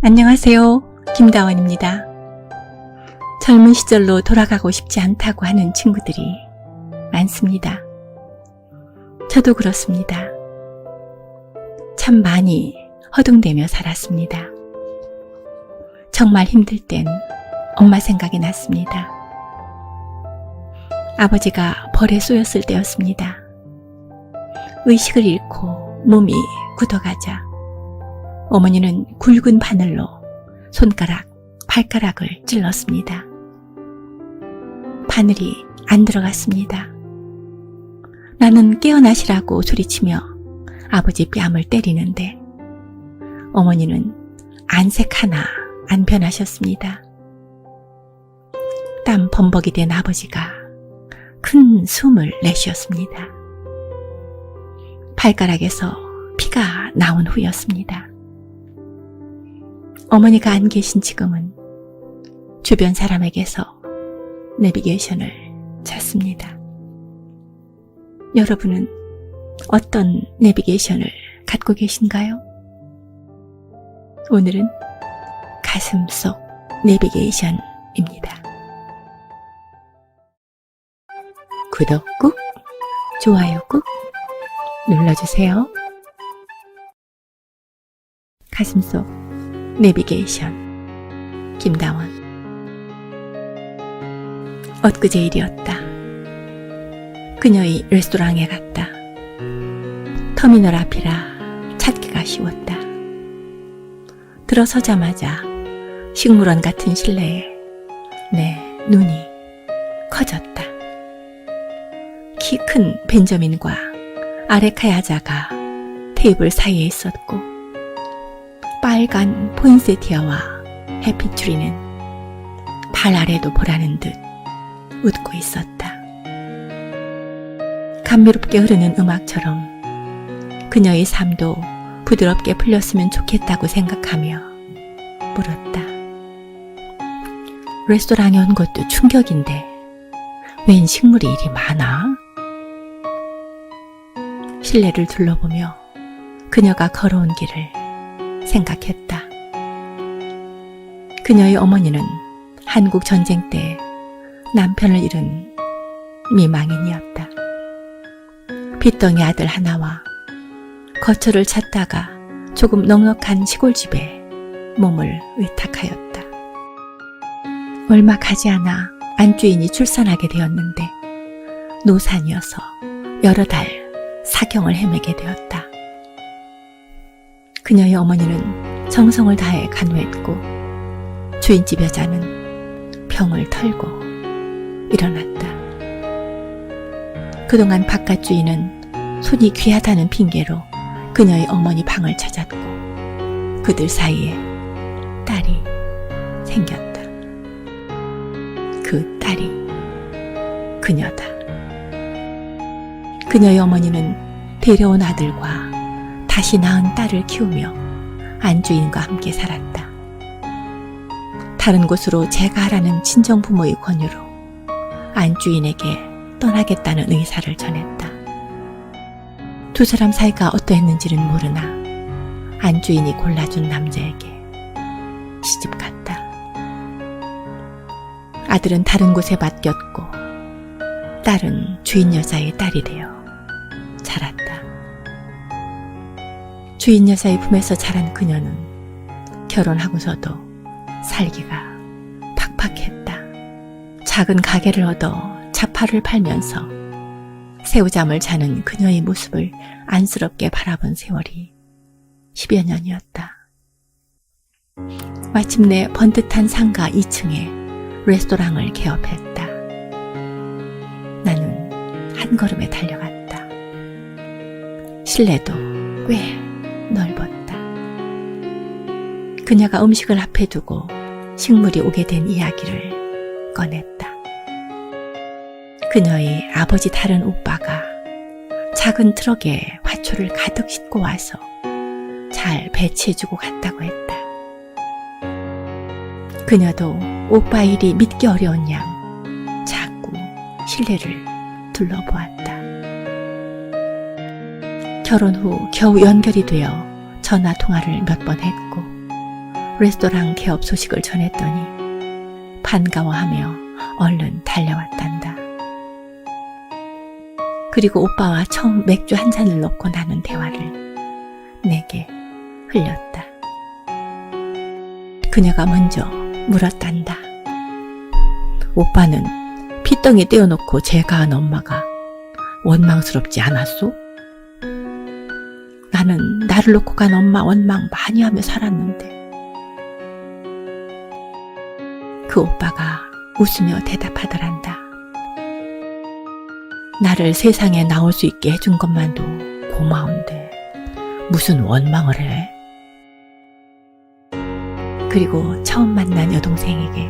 안녕하세요. 김다원입니다. 젊은 시절로 돌아가고 싶지 않다고 하는 친구들이 많습니다. 저도 그렇습니다. 참 많이 허둥대며 살았습니다. 정말 힘들 땐 엄마 생각이 났습니다. 아버지가 벌에 쏘였을 때였습니다. 의식을 잃고 몸이 굳어가자 어머니는 굵은 바늘로 손가락, 발가락을 찔렀습니다. 바늘이 안 들어갔습니다. 나는 깨어나시라고 소리치며 아버지 뺨을 때리는데 어머니는 안색 하나 안 변하셨습니다. 땀 범벅이 된 아버지가 큰 숨을 내쉬었습니다. 발가락에서 피가 나온 후였습니다. 어머니가 안 계신 지금은 주변 사람에게서 내비게이션을 찾습니다. 여러분은 어떤 내비게이션을 갖고 계신가요? 오늘은 가슴 속 내비게이션입니다. 구독 꾹, 좋아요 꾹 눌러주세요. 가슴 속 내비게이션 김다원 엊그제 일이었다. 그녀의 레스토랑에 갔다. 터미널 앞이라 찾기가 쉬웠다. 들어서자마자 식물원 같은 실내에 내 눈이 커졌다. 키 큰 벤저민과 아레카 야자가 테이블 사이에 있었고 빨간 포인세티아와 해피트리는 발 아래도 보라는 듯 웃고 있었다. 감미롭게 흐르는 음악처럼 그녀의 삶도 부드럽게 풀렸으면 좋겠다고 생각하며 물었다. 레스토랑에 온 것도 충격인데 웬 식물이 이리 많아? 실내를 둘러보며 그녀가 걸어온 길을 생각했다. 그녀의 어머니는 한국 전쟁 때 남편을 잃은 미망인이었다. 빚덩이 아들 하나와 거처를 찾다가 조금 넉넉한 시골집에 몸을 의탁하였다. 얼마 가지 않아 안주인이 출산하게 되었는데 노산이어서 여러 달 사경을 헤매게 되었다. 그녀의 어머니는 정성을 다해 간호했고 주인집 여자는 병을 털고 일어났다. 그동안 바깥 주인은 손이 귀하다는 핑계로 그녀의 어머니 방을 찾았고 그들 사이에 딸이 생겼다. 그 딸이 그녀다. 그녀의 어머니는 데려온 아들과 다시 낳은 딸을 키우며 안주인과 함께 살았다. 다른 곳으로 제가 하라는 친정 부모의 권유로 안주인에게 떠나겠다는 의사를 전했다. 두 사람 사이가 어떠했는지는 모르나 안주인이 골라준 남자에게 시집 갔다. 아들은 다른 곳에 맡겼고 딸은 주인 여자의 딸이 되어 주인 여자의 품에서 자란 그녀는 결혼하고서도 살기가 팍팍했다. 작은 가게를 얻어 자파를 팔면서 새우잠을 자는 그녀의 모습을 안쓰럽게 바라본 세월이 10여 년이었다. 마침내 번듯한 상가 2층에 레스토랑을 개업했다. 나는 한 걸음에 달려갔다. 실내도 꽤 넓었다. 그녀가 음식을 앞에 두고 식물이 오게 된 이야기를 꺼냈다. 그녀의 아버지 다른 오빠가 작은 트럭에 화초를 가득 싣고 와서 잘 배치해주고 갔다고 했다. 그녀도 오빠 일이 믿기 어려운 양 자꾸 실내를 둘러보았다. 결혼 후 겨우 연결이 되어 전화 통화를 몇 번 했고 레스토랑 개업 소식을 전했더니 반가워하며 얼른 달려왔단다. 그리고 오빠와 처음 맥주 한 잔을 놓고 나눈 대화를 내게 흘렸다. 그녀가 먼저 물었단다. 오빠는 피덩이 떼어놓고 제가 한 엄마가 원망스럽지 않았소? 나를 놓고 간 엄마 원망 많이 하며 살았는데. 그 오빠가 웃으며 대답하더란다. 나를 세상에 나올 수 있게 해준 것만도 고마운데 무슨 원망을 해? 그리고 처음 만난 여동생에게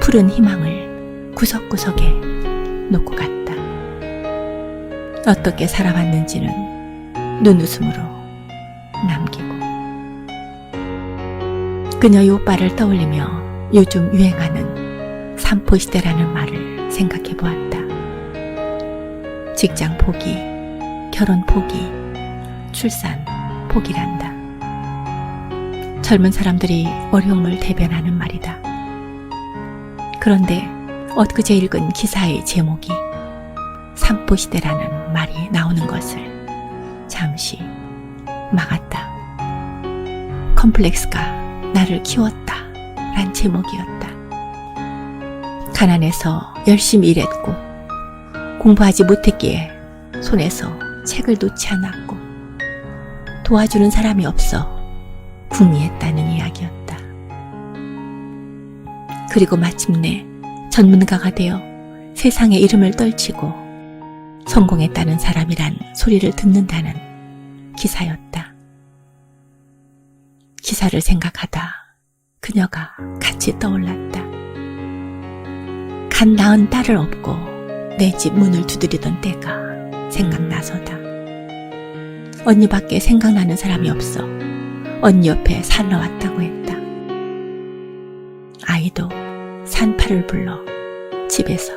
푸른 희망을 구석구석에 놓고 갔다. 어떻게 살아왔는지는 눈웃음으로 남기고 그녀의 오빠를 떠올리며 요즘 유행하는 삼포시대라는 말을 생각해 보았다. 직장 포기, 결혼 포기, 출산 포기란다. 젊은 사람들이 어려움을 대변하는 말이다. 그런데 엊그제 읽은 기사의 제목이 삼포시대라는 말이 나오는 것을 잠시 막았다. 컴플렉스가 나를 키웠다. 란 제목이었다. 가난해서 열심히 일했고 공부하지 못했기에 손에서 책을 놓지 않았고 도와주는 사람이 없어 궁리했다는 이야기였다. 그리고 마침내 전문가가 되어 세상의 이름을 떨치고 성공했다는 사람이란 소리를 듣는다는 기사였다. 기사를 생각하다 그녀가 같이 떠올랐다. 간 낳은 딸을 업고 내 집 문을 두드리던 때가 생각나서다. 언니밖에 생각나는 사람이 없어 언니 옆에 살러 왔다고 했다. 아이도 산파를 불러 집에서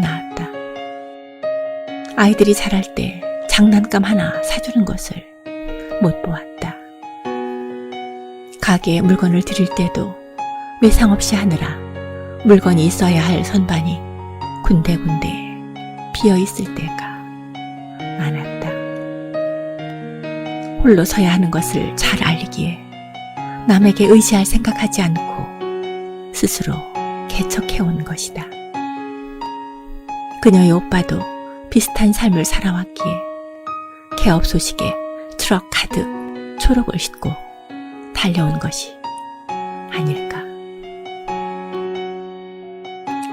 낳았다. 아이들이 자랄 때 장난감 하나 사주는 것을 못 보았다. 가게에 물건을 드릴 때도 외상 없이 하느라 물건이 있어야 할 선반이 군데군데 비어 있을 때가 많았다. 홀로 서야 하는 것을 잘 알기에 남에게 의지할 생각하지 않고 스스로 개척해온 것이다. 그녀의 오빠도 비슷한 삶을 살아왔기에 개업 소식에 트럭 가득 초록을 싣고 달려온 것이 아닐까.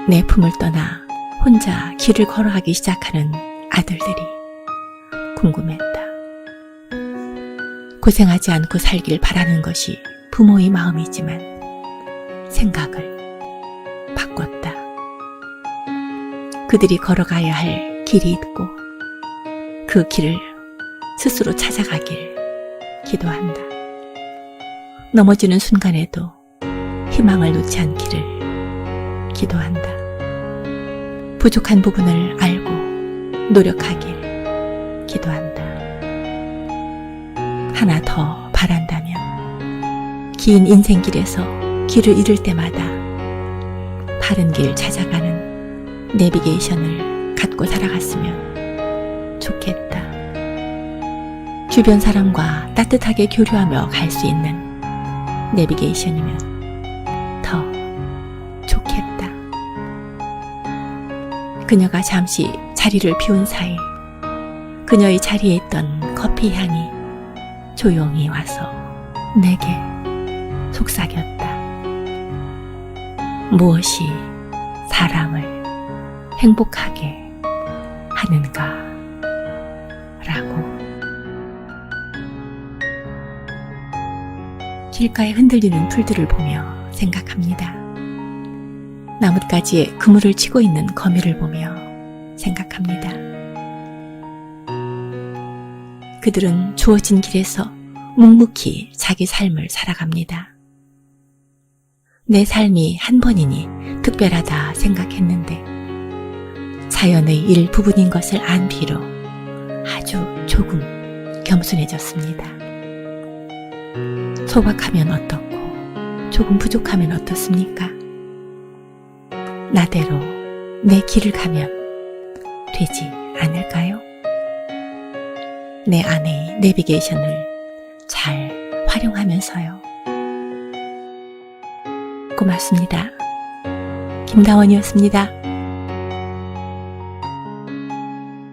내 품을 떠나 혼자 길을 걸어가기 시작하는 아들들이 궁금했다. 고생하지 않고 살길 바라는 것이 부모의 마음이지만 생각을 바꿨다. 그들이 걸어가야 할 길이 있고 그 길을 스스로 찾아가길 기도한다. 넘어지는 순간에도 희망을 놓지 않기를 기도한다. 부족한 부분을 알고 노력하길 기도한다. 하나 더 바란다면 긴 인생길에서 길을 잃을 때마다 바른 길 찾아가는 내비게이션을 갖고 살아갔으면 좋겠다. 주변 사람과 따뜻하게 교류하며 갈 수 있는 내비게이션이면 더 좋겠다. 그녀가 잠시 자리를 비운 사이 그녀의 자리에 있던 커피 향이 조용히 와서 내게 속삭였다. 무엇이 사람을 행복하게 하는가 라고 길가에 흔들리는 풀들을 보며 생각합니다. 나뭇가지에 그물을 치고 있는 거미를 보며 생각합니다. 그들은 주어진 길에서 묵묵히 자기 삶을 살아갑니다. 내 삶이 한 번이니 특별하다 생각했는데 자연의 일부분인 것을 안 뒤로 아주 조금 겸손해졌습니다. 소박하면 어떻고 조금 부족하면 어떻습니까? 나대로 내 길을 가면 되지 않을까요? 내 아내의 내비게이션을 잘 활용하면서요. 고맙습니다. 김다원이었습니다.